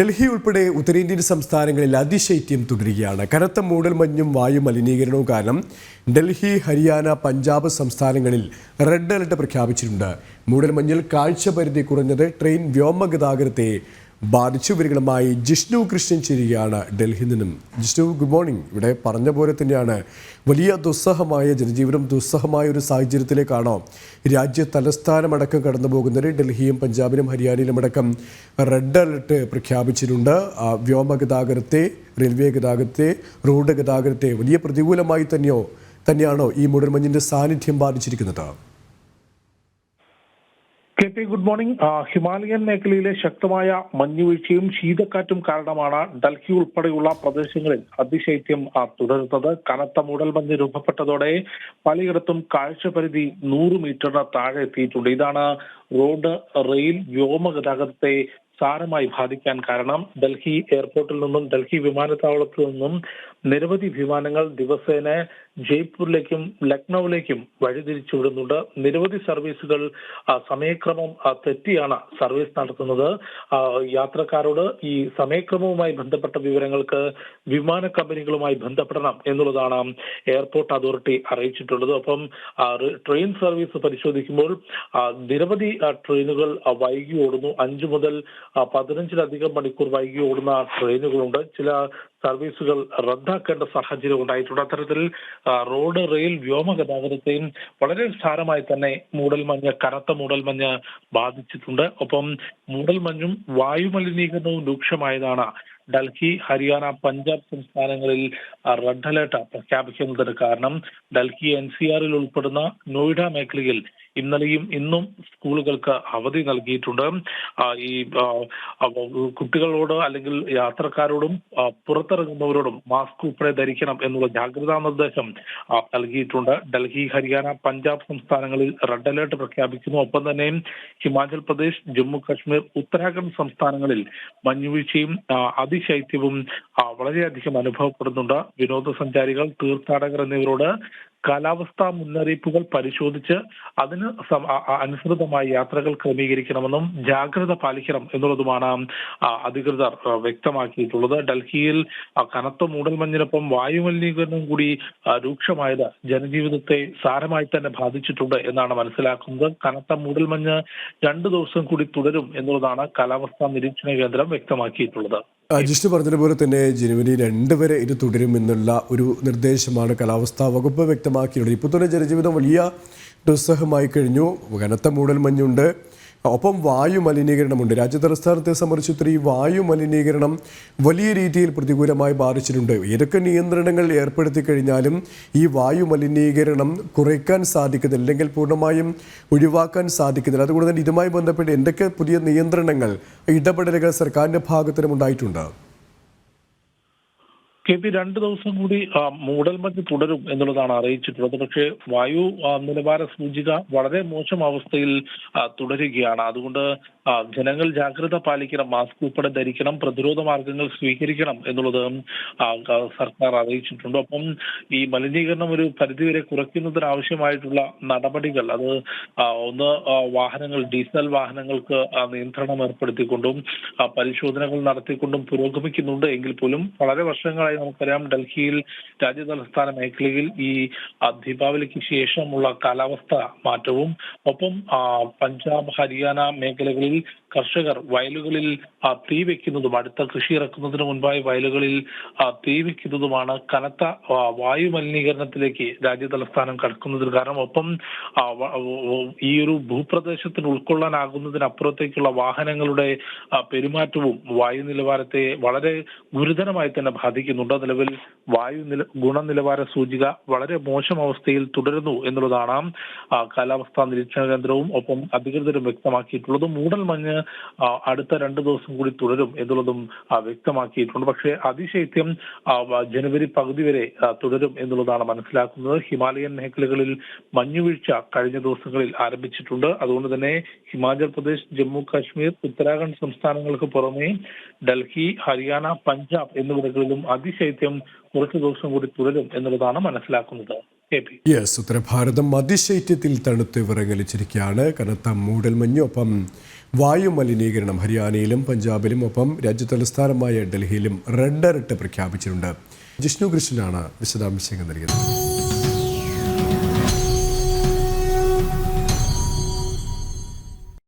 ഡൽഹി ഉൾപ്പെടെ ഉത്തരേന്ത്യൻ സംസ്ഥാനങ്ങളിൽ അതിശൈത്യം തുടരുകയാണ്. കനത്ത മൂടൽമഞ്ഞും വായു മലിനീകരണവും കാരണം ഡൽഹി ഹരിയാന പഞ്ചാബ് സംസ്ഥാനങ്ങളിൽ റെഡ് അലർട്ട് പ്രഖ്യാപിച്ചിട്ടുണ്ട്. മൂടൽമഞ്ഞിൽ കാഴ്ചപരിധി കുറഞ്ഞത് ട്രെയിൻ വ്യോമഗതാഗതത്തെ ബാധിച്ചു ജിഷ്ണു കൃഷ്ണൻ ചേരുകയാണ് ഡൽഹിയിൽ നിന്നും. ജിഷ്ണു ഗുഡ് മോർണിംഗ് ഇവിടെ പറഞ്ഞ പോലെ തന്നെയാണ് വലിയ ദുസ്സഹമായ ജനജീവനം ദുസ്സഹമായ ഒരു സാഹചര്യത്തിലേക്കാണോ രാജ്യ തലസ്ഥാനമടക്കം കടന്നു പോകുന്നത് ഡൽഹിയും പഞ്ചാബിലും ഹരിയാനയിലും അടക്കം റെഡ് അലർട്ട് പ്രഖ്യാപിച്ചിട്ടുണ്ട്. വ്യോമ ഗതാഗതത്തെ റെയിൽവേ ഗതാഗതത്തെ റോഡ് ഗതാഗതത്തെ വലിയ പ്രതികൂലമായി തന്നെയോ തന്നെയാണോ ഈ മൂടൽമഞ്ഞിന്റെ സാന്നിധ്യം ബാധിച്ചിരിക്കുന്നത്? K P good morning. Himalayan മേഖലയിലെ ശക്തമായ മഞ്ഞുവീഴ്ചയും ശീതക്കാറ്റും കാരണമാണ് ഡൽഹി ഉൾപ്പെടെയുള്ള പ്രദേശങ്ങളിൽ അതിശൈത്യം തുടരുന്നത്. കനത്ത മൂടൽമഞ്ഞ് രൂപപ്പെട്ടതോടെ പലയിടത്തും കാഴ്ചപരിധി നൂറ് മീറ്ററിന് താഴെ എത്തിയിട്ടുണ്ട്. ഇതാണ് റോഡ് റെയിൽ വ്യോമ ഗതാഗതത്തെ സാരമായി ബാധിക്കാൻ കാരണം ഡൽഹി എയർപോർട്ടിൽ നിന്നും ഡൽഹി വിമാനത്താവളത്തിൽ നിന്നും നിരവധി വിമാനങ്ങൾ ദിവസേന ജയ്പൂരിലേക്കും ലക്നൌവിലേക്കും വഴിതിരിച്ചു വിടുന്നുണ്ട് നിരവധി സർവീസുകൾ സമയക്രമം തെറ്റിയാണ് സർവീസ് നടത്തുന്നത്. യാത്രക്കാരോട് ഈ സമയക്രമവുമായി ബന്ധപ്പെട്ട വിവരങ്ങൾക്ക് വിമാന കമ്പനികളുമായി ബന്ധപ്പെടണം എന്നുള്ളതാണ് എയർപോർട്ട് അതോറിറ്റി അറിയിച്ചിട്ടുള്ളത്. ഒപ്പം ട്രെയിൻ സർവീസ് പരിശോധിക്കുമ്പോൾ നിരവധി ട്രെയിനുകൾ വൈകി ഓടുന്നു. അഞ്ചു മുതൽ പതിനഞ്ചിലധികം മണിക്കൂർ വൈകി ഓടുന്ന ട്രെയിനുകളുണ്ട്. ചില സർവീസുകൾ റദ്ദാക്കേണ്ട സാഹചര്യം ഉണ്ടായിട്ടുണ്ട്. അത്തരത്തിൽ റോഡ് റെയിൽ വ്യോമ ഗതാഗതത്തെയും വളരെ സാരമായി തന്നെ മൂടൽമഞ്ഞ് കനത്ത മൂടൽമഞ്ഞ് ബാധിച്ചിട്ടുണ്ട്. ഒപ്പം മൂടൽമഞ്ഞും വായുമലിനീകരണവും രൂക്ഷമായതാണ് ഡൽഹി ഹരിയാന പഞ്ചാബ് സംസ്ഥാനങ്ങളിൽ റെഡ് അലേർട്ട് പ്രഖ്യാപിക്കുന്നതിന് കാരണം. ഡൽഹി എൻ സി ആറിൽ ഉൾപ്പെടുന്ന നോയിഡ മേഖലയിൽ ഇന്നലെയും ഇന്നും സ്കൂളുകൾക്ക് അവധി നൽകിയിട്ടുണ്ട്. ഈ കുട്ടികളോട് അല്ലെങ്കിൽ യാത്രക്കാരോടും പുറത്തിറങ്ങുന്നവരോടും മാസ്ക് ഉൾപ്പെടെ ധരിക്കണം എന്നുള്ള ജാഗ്രതാ നിർദ്ദേശം നൽകിയിട്ടുണ്ട്. ഡൽഹി ഹരിയാന പഞ്ചാബ് സംസ്ഥാനങ്ങളിൽ റെഡ് അലേർട്ട് പ്രഖ്യാപിക്കുന്നു. ഒപ്പം തന്നെ ഹിമാചൽ പ്രദേശ് ജമ്മു കാശ്മീർ ഉത്തരാഖണ്ഡ് സംസ്ഥാനങ്ങളിൽ മഞ്ഞുവീഴ്ചയും അതിശൈത്യവും വളരെയധികം അനുഭവപ്പെടുന്നുണ്ട്. വിനോദസഞ്ചാരികൾ തീർത്ഥാടകർ എന്നിവരോട് കാലാവസ്ഥാ മുന്നറിയിപ്പുകൾ പരിശോധിച്ച് അതിന് അനുസൃതമായി യാത്രകൾ ക്രമീകരിക്കണമെന്നും ജാഗ്രത പാലിക്കണം എന്നുള്ളതുമാണ് അധികൃതർ വ്യക്തമാക്കിയിട്ടുള്ളത്. ഡൽഹിയിൽ കനത്ത മൂടൽമഞ്ഞിനൊപ്പം വായുമലിനീകരണം കൂടി രൂക്ഷമായത് ജനജീവിതത്തെ സാരമായി തന്നെ ബാധിച്ചിട്ടുണ്ട് എന്നാണ് മനസ്സിലാക്കുന്നത്. കനത്ത മൂടൽമഞ്ഞ് രണ്ടു ദിവസം കൂടി തുടരും എന്നുള്ളതാണ് കാലാവസ്ഥാ നിരീക്ഷണ കേന്ദ്രം വ്യക്തമാക്കിയിട്ടുള്ളത്. ജിഷ്ണു പറഞ്ഞതുപോലെ തന്നെ ജനുവരി രണ്ട് വരെ ഇത് തുടരുമെന്നുള്ള ഒരു നിർദ്ദേശമാണ് കാലാവസ്ഥാ വകുപ്പ് വ്യക്തമാക്കിയുള്ളത് ഇപ്പോൾ തന്നെ ജനജീവിതം വലിയ ദുസ്സഹമായി കഴിഞ്ഞു. കനത്ത മൂടൽമഞ്ഞുണ്ട്. ഒപ്പം വായു മലിനീകരണമുണ്ട്. രാജ്യതലസ്ഥാനത്തെ സംബന്ധിച്ചിടത്തോളം ഈ വായു മലിനീകരണം വലിയ രീതിയിൽ പ്രതികൂലമായി ബാധിച്ചിട്ടുണ്ട്. ഏതൊക്കെ നിയന്ത്രണങ്ങൾ ഏർപ്പെടുത്തി കഴിഞ്ഞാലും ഈ വായു മലിനീകരണം കുറയ്ക്കാൻ സാധിക്കുന്നില്ല. അല്ലെങ്കിൽ പൂർണമായും ഒഴിവാക്കാൻ സാധിക്കുന്നില്ല. അതുകൊണ്ട് തന്നെ ഇതുമായി ബന്ധപ്പെട്ട് എന്തൊക്കെ പുതിയ നിയന്ത്രണങ്ങൾ ഇടപെടലുകൾ സർക്കാരിന്റെ ഭാഗത്തിനും ഉണ്ടായിട്ടുണ്ട്? കെ പി രണ്ട് ദിവസം കൂടി മൂടൽമഞ്ഞ് തുടരും എന്നുള്ളതാണ് അറിയിച്ചിട്ടുള്ളത്. പക്ഷേ വായു നിലവാര സൂചിക വളരെ മോശം അവസ്ഥയിൽ തുടരുകയാണ്. അതുകൊണ്ട് ജനങ്ങൾ ജാഗ്രത പാലിക്കണം മാസ്ക് ഉൾപ്പെടെ ധരിക്കണം പ്രതിരോധ മാർഗങ്ങൾ സ്വീകരിക്കണം എന്നുള്ളത് സർക്കാർ അറിയിച്ചിട്ടുണ്ട്. അപ്പം ഈ മലിനീകരണം ഒരു പരിധിവരെ കുറയ്ക്കുന്നതിനാവശ്യമായിട്ടുള്ള നടപടികൾ അത് ഒന്ന് വാഹനങ്ങൾ ഡീസൽ വാഹനങ്ങൾക്ക് നിയന്ത്രണം ഏർപ്പെടുത്തിക്കൊണ്ടും പരിശോധനകൾ നടത്തിക്കൊണ്ടും പുരോഗമിക്കുന്നുണ്ട്. എങ്കിൽ പോലും വളരെ വർഷങ്ങളായി നമുക്കറിയാം ഡൽഹിയിൽ രാജ്യതലസ്ഥാന മേഖലയിൽ ഈ ദീപാവലിക്ക് ശേഷമുള്ള കാലാവസ്ഥ മാറ്റവും ഒപ്പം പഞ്ചാബ് ഹരിയാന മേഖലകളിൽ കർഷകർ വയലുകളിൽ തീ വെക്കുന്നതും അടുത്ത കൃഷി ഇറക്കുന്നതിന് മുൻപായി വയലുകളിൽ തീ വെക്കുന്നതുമാണ് കനത്ത വായു മലിനീകരണത്തിലേക്ക് രാജ്യ തലസ്ഥാനം കടക്കുന്നതിന് കാരണം. ഒപ്പം ഈ ഒരു ഭൂപ്രദേശത്തിന് ഉൾക്കൊള്ളാനാകുന്നതിനപ്പുറത്തേക്കുള്ള വാഹനങ്ങളുടെ പെരുമാറ്റവും വായു നിലവാരത്തെ വളരെ ഗുരുതരമായി തന്നെ ബാധിക്കുന്നുണ്ട് നിലവിൽ വായു നില ഗുണനിലവാര സൂചിക വളരെ മോശം അവസ്ഥയിൽ തുടരുന്നു എന്നുള്ളതാണ് കാലാവസ്ഥാ നിരീക്ഷണ കേന്ദ്രവും ഒപ്പം അധികൃതരും വ്യക്തമാക്കിയിട്ടുള്ളത്. മൂടൽമഞ്ഞ് മഞ്ഞ് അടുത്ത രണ്ട് ദിവസം കൂടി തുടരും എന്നുള്ളതും വ്യക്തമാക്കിയിട്ടുണ്ട്. പക്ഷേ അതിശൈത്യം ജനുവരി പകുതി വരെ തുടരും എന്നുള്ളതാണ് മനസ്സിലാക്കുന്നത്. ഹിമാലയൻ മേഖലകളിൽ മഞ്ഞുവീഴ്ച കഴിഞ്ഞ ദിവസങ്ങളിൽ ആരംഭിച്ചിട്ടുണ്ട്. അതുകൊണ്ട് തന്നെ ഹിമാചൽ പ്രദേശ് ജമ്മു കാശ്മീർ ഉത്തരാഖണ്ഡ് സംസ്ഥാനങ്ങൾക്ക് പുറമെ ഡൽഹി ഹരിയാന പഞ്ചാബ് എന്നിവിടങ്ങളിലും അതിശൈത്യം കുറച്ചു ദിവസം കൂടി തുടരും എന്നുള്ളതാണ് മനസ്സിലാക്കുന്നത്. യെസ് ഉത്തരഭാരതം അതിശൈത്യത്തിൽ തണുത്ത് വിറങ്ങലിച്ചിരിക്കുകയാണ്. കനത്ത മൂടൽമഞ്ഞൊപ്പം വായു മലിനീകരണം ഹരിയാനയിലും പഞ്ചാബിലും ഒപ്പം രാജ്യതലസ്ഥാനമായ ഡൽഹിയിലും റെഡ് അലർട്ട് പ്രഖ്യാപിച്ചിട്ടുണ്ട്. ജിഷ്ണു കൃഷ്ണനാണ് വിശദാംശങ്ങൾ നൽകിയത്.